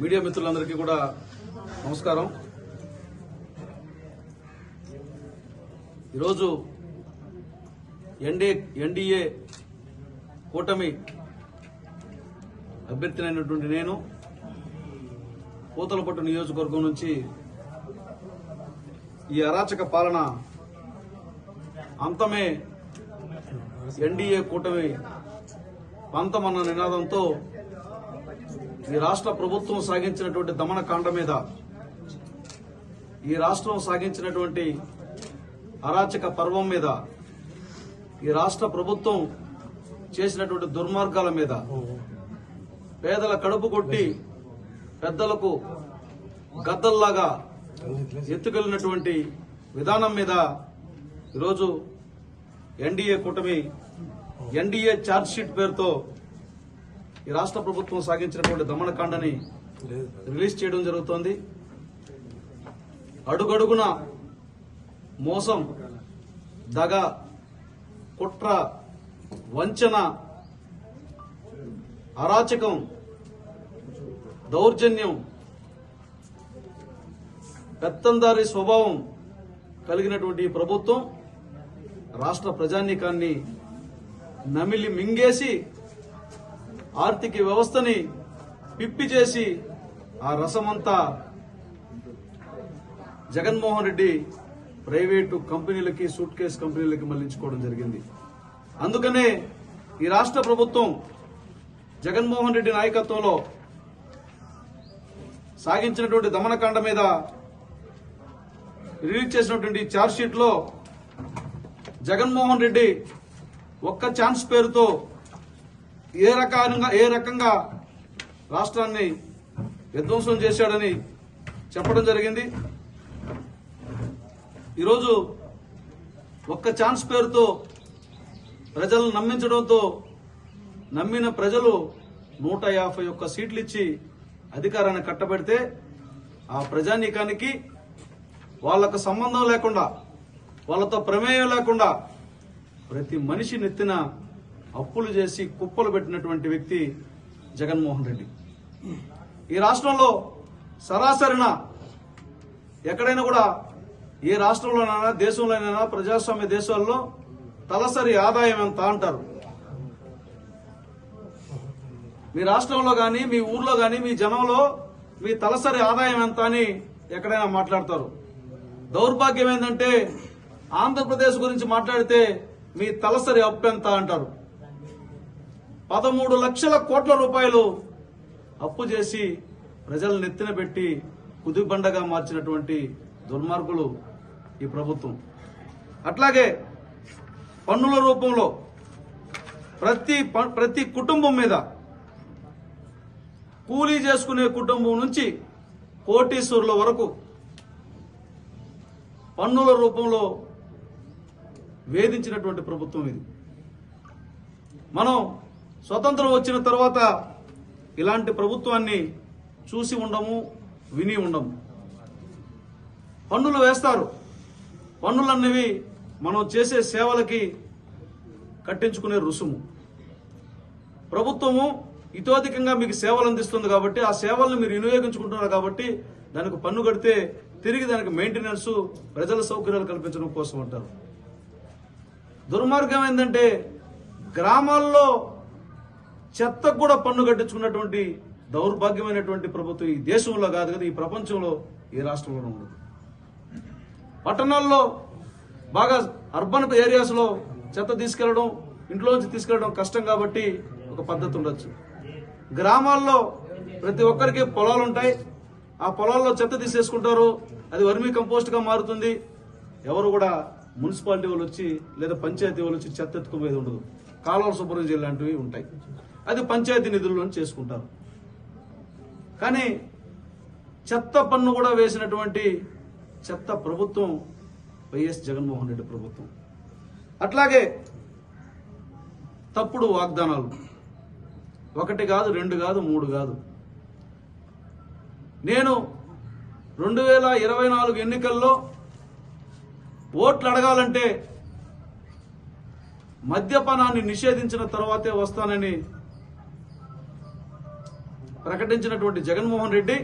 Media మిత్రులందరికీ కూడా నమస్కారం. ఈరోజు ఎన్డీ ఎన్డీఏ కూటమి అభ్యర్థినైనటువంటి నేను పూతలపట్టు నియోజకవర్గం నుంచి ఈ అరాచక పాలన అంతమే ఎన్డీఏ కూటమి పంతమన్న నినాదంతో ఈ రాష్ట్ర ప్రభుత్వం సాగించినటువంటి దమనకాండ మీద ఈ రాష్ట్రం సాగించినటువంటి అరాచక పర్వం మీద ఈ రాష్ట్ర ప్రభుత్వం చేసినటువంటి దుర్మార్గాల మీద పేదల కడుపు కొట్టి పెద్దలకు గద్దల్లాగా ఎత్తుకెళ్ళినటువంటి విధానం మీద ఈరోజు ఎన్డీఏ కూటమి ఎన్డీఏ ఛార్జ్ షీట్ పేరుతో ఈ రాష్ట్ర ప్రభుత్వం సాగించినటువంటి దమనకాండని రిలీజ్ చేయడం జరుగుతోంది. అడుగడుగున మోసం దగ కుట్ర వంచన అరాచకం దౌర్జన్యం పెత్తందారి స్వభావం కలిగినటువంటి ఈ ప్రభుత్వం రాష్ట్ర ప్రజానీకాన్ని నమిలి మింగేసి ఆర్థిక వ్యవస్థని పిప్పి చేసి ఆ రసమంతా జగన్మోహన్ రెడ్డి ప్రైవేటు కంపెనీలకి సూట్ కేస్ కంపెనీలకి మళ్ళించుకోవడం జరిగింది. అందుకనే ఈ రాష్ట్ర ప్రభుత్వం జగన్మోహన్ రెడ్డి నాయకత్వంలో సాగించినటువంటి దమనకాండ మీద రిలీజ్ చేసినటువంటి ఛార్జ్ షీట్లో జగన్మోహన్ రెడ్డి ఒక్క ఛాన్స్ పేరుతో ఏ రకంగా ఏ రకంగా రాష్ట్రాన్ని విధ్వంసం చేశాడని చెప్పడం జరిగింది. ఈరోజు ఒక్క ఛాన్స్ పేరుతో ప్రజలను నమ్మించడంతో నమ్మిన ప్రజలు నూట యాభై ఒక్క సీట్లు ఇచ్చి అధికారాన్ని కట్టబెడితే ఆ ప్రజానీకానికి వాళ్ళకు సంబంధం లేకుండా వాళ్ళతో ప్రమేయం లేకుండా ప్రతి మనిషి నెత్తిన అప్పులు చేసి కుప్పలు పెట్టినటువంటి వ్యక్తి జగన్మోహన్ రెడ్డి. ఈ రాష్ట్రంలో సరాసరిన ఎక్కడైనా కూడా ఏ రాష్ట్రంలోనైనా దేశంలోనైనా ప్రజాస్వామ్య దేశాల్లో తలసరి ఆదాయం ఎంత అంటారు? మీ రాష్ట్రంలో కానీ మీ ఊర్లో కానీ మీ జనంలో మీ తలసరి ఆదాయం ఎంత అని ఎక్కడైనా మాట్లాడతారు. దౌర్భాగ్యం ఏంటంటే ఆంధ్రప్రదేశ్ గురించి మాట్లాడితే మీ తలసరి అప్పు ఎంత అంటారు? పదమూడు లక్షల కోట్ల రూపాయలు అప్పు చేసి ప్రజల నెత్తిన పెట్టి కుదిబండగా మార్చినటువంటి దుర్మార్గులు ఈ ప్రభుత్వం. అట్లాగే పన్నుల రూపంలో ప్రతి ప్రతి కుటుంబం మీద కూలీ చేసుకునే కుటుంబం నుంచి కోటీశ్వరుల వరకు పన్నుల రూపంలో వేధించినటువంటి ప్రభుత్వం ఇది. మనం స్వతంత్రం వచ్చిన తర్వాత ఇలాంటి ప్రభుత్వాన్ని చూసి ఉండము విని ఉండము. పన్నులు వేస్తారు. పన్నులన్నవి మనం చేసే సేవలకి కట్టించుకునే రుసుము. ప్రభుత్వము ఇతోధికంగా మీకు సేవలు అందిస్తుంది కాబట్టి ఆ సేవలను మీరు వినియోగించుకుంటున్నారు కాబట్టి దానికి పన్ను కడితే తిరిగి దానికి మెయింటెనెన్స్ ప్రజల సౌకర్యాలు కల్పించడం కోసం అంటారు. దుర్మార్గం ఏంటంటే గ్రామాల్లో చెత్తకు కూడా పన్ను కట్టించుకున్నటువంటి దౌర్భాగ్యమైనటువంటి ప్రభుత్వం ఈ దేశంలో కాదు కదా ఈ ప్రపంచంలో ఈ రాష్ట్రంలో ఉండదు. పట్టణాల్లో బాగా అర్బన్ ఏరియాస్లో చెత్త తీసుకెళ్ళడం ఇంట్లోంచి తీసుకెళ్ళడం కష్టం కాబట్టి ఒక పద్ధతి ఉండొచ్చు. గ్రామాల్లో ప్రతి ఒక్కరికి పొలాలు ఉంటాయి. ఆ పొలాల్లో చెత్త తీసేసుకుంటారు. అది వర్మీ కంపోస్ట్గా మారుతుంది. ఎవరు కూడా మున్సిపాలిటీ వాళ్ళు వచ్చి లేదా పంచాయతీ వాళ్ళు వచ్చి చెత్త ఎత్తుకుపోయేది ఉండదు. కాలువల శుభ్రం చేయడం లాంటివి ఉంటాయి. అది పంచాయతీ నిధుల్లో చేసుకుంటారు. కానీ చెత్త పన్ను కూడా వేసినటువంటి చెత్త ప్రభుత్వం వైఎస్ జగన్మోహన్ రెడ్డి ప్రభుత్వం. అట్లాగే తప్పుడు వాగ్దానాలు. ఒకటి కాదు రెండు కాదు మూడు కాదు. నేను రెండు వేల ఇరవై నాలుగు ఎన్నికల్లో ఓట్లు అడగాలంటే మద్యపానాన్ని నిషేధించిన తర్వాతే వస్తానని ప్రకటించినటువంటి జగన్మోహన్ రెడ్డి